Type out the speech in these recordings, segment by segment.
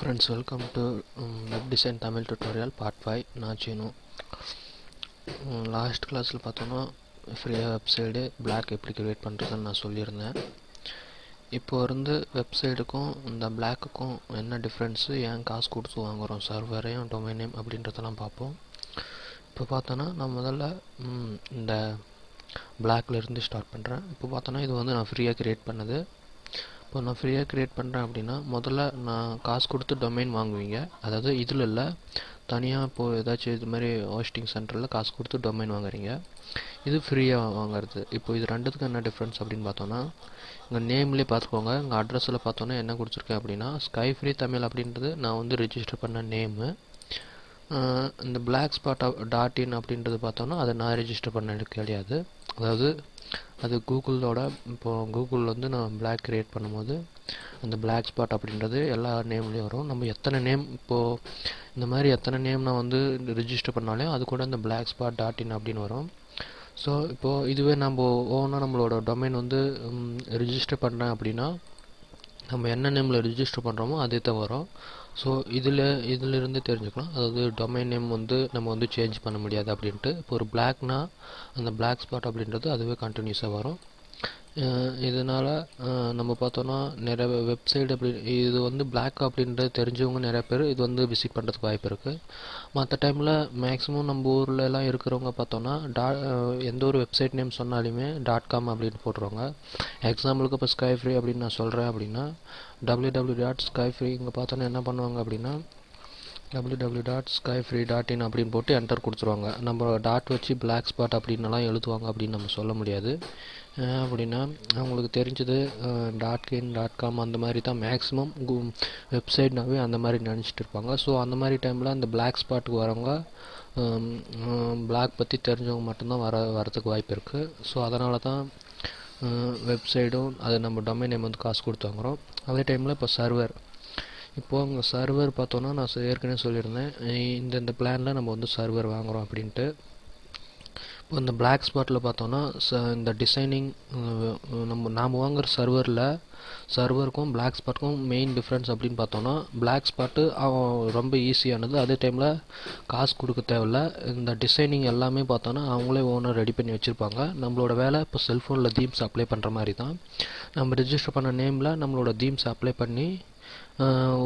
Friends welcome to web design Tamil tutorial part five நான் Seenu. Last கிளாஸில் பார்த்தோன்னா ஃப்ரீயாக வெப்சைடு பிளாக் எப்படி க்ரியேட் பண்ணுறதுன்னு நான் சொல்லியிருந்தேன். இப்போ இருந்து வெப்சைட்டுக்கும் இந்த பிளாக்குக்கும் என்ன டிஃப்ரென்ஸு ஏன் காசு கொடுத்து வாங்குகிறோம் சர்வரையும் டொமைன் நேம் அப்படின்றதெல்லாம் பார்ப்போம். இப்போ பார்த்தோன்னா நான் முதல்ல இந்த பிளாக்லேருந்து ஸ்டார்ட் பண்ணுறேன் இப்போ பார்த்தோன்னா இது வந்து நான் ஃப்ரீயாக க்ரியேட் பண்ணது. இப்போ நான் ஃப்ரீயாக க்ரியேட் பண்ணுறேன் அப்படின்னா முதல்ல நான் காசு கொடுத்து டொமைன் வாங்குவீங்க. அதாவது இதில் இல்லை தனியாக இப்போது ஏதாச்சும் இது மாதிரி ஹோஸ்டிங் சென்டரில் காசு கொடுத்து டொமைன் வாங்குறீங்க. இது ஃப்ரீயாக வாங்குறது. இப்போ இது ரெண்டுத்துக்கும் என்ன டிஃப்ரென்ஸ் அப்படின்னு பார்த்தோன்னா இங்கே நேம்லேயே பார்த்துக்கோங்க. இங்கே அட்ரஸில் பார்த்தோன்னா என்ன கொடுத்துருக்கேன் அப்படின்னா ஸ்கை ஃப்ரீ தமிழ் அப்படின்றது நான் வந்து ரிஜிஸ்டர் பண்ண நேமு இந்த பிளாக் ஸ்பாட் டாட் இன் அப்படின்றது பார்த்தோன்னா அதை நான் ரிஜிஸ்டர் பண்ண கிடையாது அதாவது அது கூகுளோட இப்போ கூகுளில் வந்து நான் பிளாக் க்ரியேட் பண்ணும்போது அந்த பிளாக் ஸ்பாட் அப்படின்றது எல்லா நேம்லேயும் வரும். நம்ம எத்தனை நேம் இப்போது இந்த மாதிரி எத்தனை நேம் நான் வந்து ரிஜிஸ்டர் பண்ணாலே அது கூட இந்த பிளாக் ஸ்பாட் டாட் இன் அப்படின்னு வரும். ஸோ இப்போது இதுவே நம்ம ஓனாக நம்மளோட டொமைன் வந்து ரிஜிஸ்டர் பண்ணுறேன் அப்படின்னா நம்ம என்ன நேமில் ரிஜிஸ்டர் பண்ணுறோமோ அதே தான் வரும். ஸோ இதில் இதிலிருந்து தெரிஞ்சுக்கலாம் அதாவது டொமைன் நேம் வந்து நம்ம வந்து சேஞ்ச் பண்ண முடியாது அப்படின்ட்டு. இப்போ ஒரு பிளாக்னா அந்த பிளாக் ஸ்பாட் அப்படின்றது அதுவே கண்டினியூஸாக வரும். இதனால் நம்ம பார்த்தோன்னா நிறைய வெப்சைட் அப்படி இது வந்து பிளாக் அப்படின்றது தெரிஞ்சவங்க நிறைய பேர் இது வந்து விசிட் பண்ணுறதுக்கு வாய்ப்பு இருக்குது மற்ற டைமில் மேக்ஸிமம் நம்ம ஊரில் எல்லாம் இருக்கிறவங்க பார்த்தோன்னா டா எந்த ஒரு வெப்சைட் நேம் சொன்னாலுமே டாட் காம் அப்படின்னு போட்டுருவாங்க. எக்ஸாம்பிளுக்கு இப்போ ஸ்கை ஃப்ரீ அப்படின்னு நான் சொல்கிறேன் அப்படின்னா W W dot sky free இங்கே பார்த்தோன்னா என்ன பண்ணுவாங்க அப்படின்னா W W dot sky free dot in அப்படின்னு போட்டு என்டர் கொடுத்துருவாங்க. நம்ம டாட் வச்சு பிளாக் ஸ்பாட் அப்படின்னலாம் எழுதுவாங்க அப்படின்னு நம்ம சொல்ல முடியாது. ஏன் அப்படின்னா அவங்களுக்கு தெரிஞ்சது டாட் இன் டாட் காம் அந்த மாதிரி தான் மேக்ஸிமம் வெப்சைட்னாவே அந்த மாதிரி நினச்சிட்டு இருப்பாங்க. ஸோ அந்த மாதிரி டைமில் அந்த பிளாக் ஸ்பாட்டுக்கு வரவங்க பிளாக் பற்றி தெரிஞ்சவங்க மட்டும்தான் வர வரதுக்கு வாய்ப்பு இருக்குது ஸோ அதனால தான் வெப்சைடும் அது நம்ம டொமைன் நேம் வந்து காசு கொடுத்து வாங்குகிறோம் அதே டைமில் இப்போ சர்வர் இப்போது அங்கே சர்வர் பார்த்தோன்னா நான் ஏற்கனவே சொல்லியிருந்தேன். இந்த இந்த பிளானில் நம்ம வந்து சர்வர் வாங்குகிறோம் அப்படின்ட்டு. இப்போ இந்த பிளாக் ஸ்பாட்டில் பார்த்தோன்னா ச இந்த டிசைனிங் நம்ம நாம் வாங்குகிற சர்வரில் சர்வருக்கும் பிளாக் ஸ்பாட்டுக்கும் மெயின் டிஃப்ரென்ஸ் அப்படின்னு பார்த்தோன்னா பிளாக் ஸ்பாட்டு ரொம்ப ஈஸியானது அதே டைமில் காசு கொடுக்க தேவையில்ல. இந்த டிசைனிங் எல்லாமே பார்த்தோன்னா அவங்களே ஓனர் ரெடி பண்ணி வச்சுருப்பாங்க. நம்மளோட வேலை இப்போ செல்ஃபோனில் தீம்ஸ் அப்ளை பண்ணுற மாதிரி தான். நம்ம ரிஜிஸ்டர் பண்ண நேமில் நம்மளோட தீம்ஸ் அப்ளை பண்ணி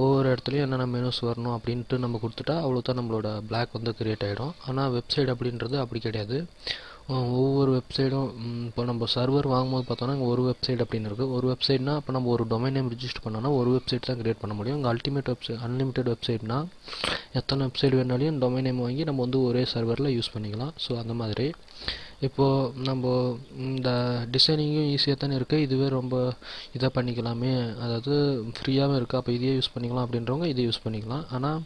ஒவ்வொரு இடத்துலையும் என்னென்ன மெனுஸ் வரணும் அப்படின்ட்டு நம்ம கொடுத்துட்டா அவ்வளோதான் நம்மளோட பிளாக் வந்து க்ரியேட் ஆகிடும் ஆனால் வெப்சைட் அப்படின்றது அப்படி கிடையாது. ஒவ்வொரு வெப்சைடும் இப்போ நம்ம சர்வர் வாங்கும்போது பார்த்தோன்னா இங்கே ஒரு வெப்சைட் அப்படின்னு இருக்குது ஒரு வெப்சைட்னா இப்போ நம்ம ஒரு டொமைன் நேம் ரிஜிஸ்டர் பண்ணோன்னா ஒரு வெப்சைட் தான் க்ரியேட் பண்ண முடியும். இங்கே அல்டிமேட் வெப்சைட் அன்லிமிட்டட் வெப்சைட்னா எத்தனை வெப்சைட் வேணாலையும் டொமைன் நேம் வாங்கி நம்ம வந்து ஒரே சர்வரில் யூஸ் பண்ணிக்கலாம். ஸோ அந்த மாதிரி. இப்போது நம்ம இந்த டிசைனிங்கும் ஈஸியாக தானே இருக்குது இதுவே ரொம்ப இதாக பண்ணிக்கலாமே. அதாவது ஃப்ரீயாகவும் இருக்குது அப்போ இதையே யூஸ் பண்ணிக்கலாம் அப்படின்றவங்க இதை யூஸ் பண்ணிக்கலாம். ஆனால்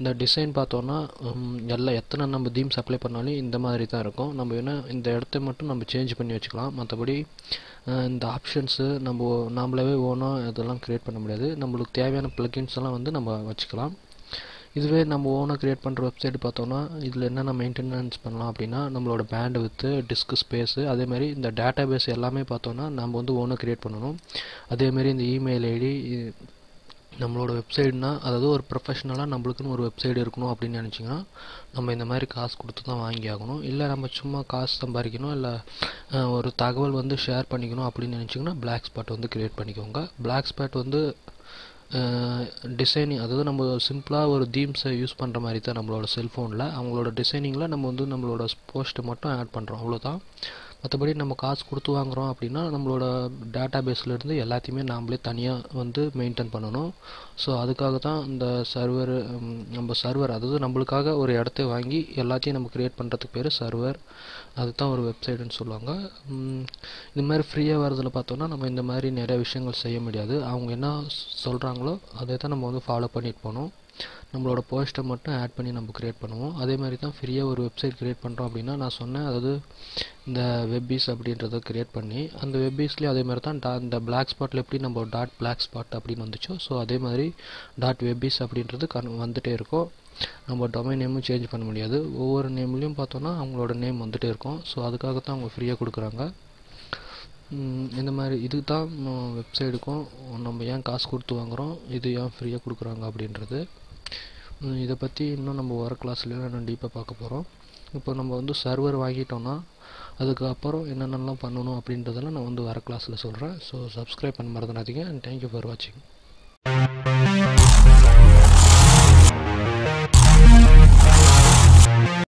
இந்த டிசைன் பார்த்தோன்னா எல்லாம் எத்தனை நம்ம தீம்ஸ் அப்ளை பண்ணாலும் இந்த மாதிரி தான் இருக்கும். நம்ம வேணால் இந்த இடத்த மட்டும் நம்ம சேஞ்ச் பண்ணி வச்சுக்கலாம். மற்றபடி இந்த ஆப்ஷன்ஸு நம்ம நம்மளவே ஓனாக இதெல்லாம் க்ரியேட் பண்ண முடியாது. நம்மளுக்கு தேவையான ப்ளக்கின்ஸ் எல்லாம் வந்து நம்ம வச்சுக்கலாம். இதுவே நம்ம ஓனாக க்ரியேட் பண்ணுற வெப்சைட் பார்த்தோன்னா இதில் என்னென்ன மெயின்டெனன்ஸ் பண்ணலாம் அப்படின்னா நம்மளோட பேண்ட் வித்து டிஸ்க் ஸ்பேஸு அதேமாதிரி இந்த டேட்டா பேஸ் எல்லாமே பார்த்தோன்னா நம்ம வந்து ஓனாக க்ரியேட் பண்ணணும். அதேமாரி இந்த இமெயில் ஐடி நம்மளோட வெப்சைட்னா அதாவது ஒரு ப்ரொஃபஷ்னலாக நம்மளுக்குன்னு ஒரு வெப்சைட் இருக்கணும் அப்படின்னு நினச்சிங்கன்னா நம்ம இந்த மாதிரி காசு கொடுத்து தான் வாங்கி ஆகணும். இல்லை நம்ம சும்மா காசு சம்பாதிக்கணும் இல்லை ஒரு தகவல் வந்து ஷேர் பண்ணிக்கணும் அப்படின்னு நினச்சிங்கன்னா பிளாக் ஸ்பாட் வந்து க்ரியேட் பண்ணிக்கோங்க. பிளாக் ஸ்பாட் வந்து டிசைனிங் அதாவது நம்ம சிம்பிளாக ஒரு தீம்ஸை யூஸ் பண்ணுற மாதிரி தான் நம்மளோட செல்ஃபோனில் அவங்களோட டிசைனிங்கில் நம்ம வந்து நம்மளோட போஸ்ட்டை மட்டும் ஆட் பண்ணுறோம் அவ்வளோதான் மற்றபடி நம்ம காசு கொடுத்து வாங்குகிறோம் அப்படின்னா நம்மளோட டேட்டா பேஸ்லேருந்து எல்லாத்தையுமே நாம்ளே தனியாக வந்து மெயின்டைன் பண்ணணும். ஸோ அதுக்காக தான் இந்த சர்வர் நம்ம சர்வர் அதாவது நம்மளுக்காக ஒரு இடத்த வாங்கி எல்லாத்தையும் நம்ம க்ரியேட் பண்ணுறதுக்கு பேர் சர்வர் அதுதான் ஒரு வெப்சைட்டுன்னு சொல்லுவாங்க. இந்த மாதிரி ஃப்ரீயாக வரதில் பார்த்தோன்னா நம்ம இந்த மாதிரி நிறைய விஷயங்கள் செய்ய முடியாது. அவங்க என்ன சொல்கிறாங்களோ அதை தான் நம்ம வந்து ஃபாலோ பண்ணிட்டு போகணும். நம்மளோட போஸ்ட்டை மட்டும் ஆட் பண்ணி நம்ம க்ரியேட் பண்ணுவோம். அதே மாதிரி தான் ஃப்ரீயாக ஒரு வெப்சைட் க்ரியேட் பண்ணுறோம் அப்படின்னா நான் சொன்னேன் அதாவது இந்த வெப்பீஸ் அப்படின்றத க்ரியேட் பண்ணி அந்த வெப்பீஸ்லேயும் அதே மாதிரி தான் டா இந்த பிளாக் ஸ்பாட்டில் எப்படி நம்ம டாட் பிளாக் ஸ்பாட் அப்படின்னு வந்துச்சோ ஸோ அதே மாதிரி டாட் வெப்பீஸ் அப்படின்றது கன் வந்துகிட்டே இருக்கும். நம்ம டொமைன் நேமும் சேஞ்ச் பண்ண முடியாது. ஒவ்வொரு நேம்லேயும் பார்த்தோன்னா அவங்களோட நேம் வந்துகிட்டே இருக்கும். ஸோ அதுக்காக தான் அவங்க ஃப்ரீயாக கொடுக்குறாங்க. இந்த மாதிரி இது தான் வெப்சைட்டுக்கும் நம்ம ஏன் காசு கொடுத்து வாங்குகிறோம் இது ஏன் ஃப்ரீயாக கொடுக்குறாங்க அப்படின்றது. இதை பற்றி இன்னும் நம்ம வர கிளாஸ்லேயும் இன்னும் டீப்பாக பார்க்க போகிறோம் இப்போ நம்ம வந்து சர்வர் வாங்கிட்டோம்னா அதுக்கப்புறம் என்னென்னலாம் பண்ணணும் அப்படின்றதெல்லாம் நான் வந்து வர கிளாஸில் சொல்கிறேன் ஸோ சப்ஸ்கிரைப் பண்ண மறந்துடாதீங்க அண்ட் தேங்க்யூ ஃபார் வாட்சிங்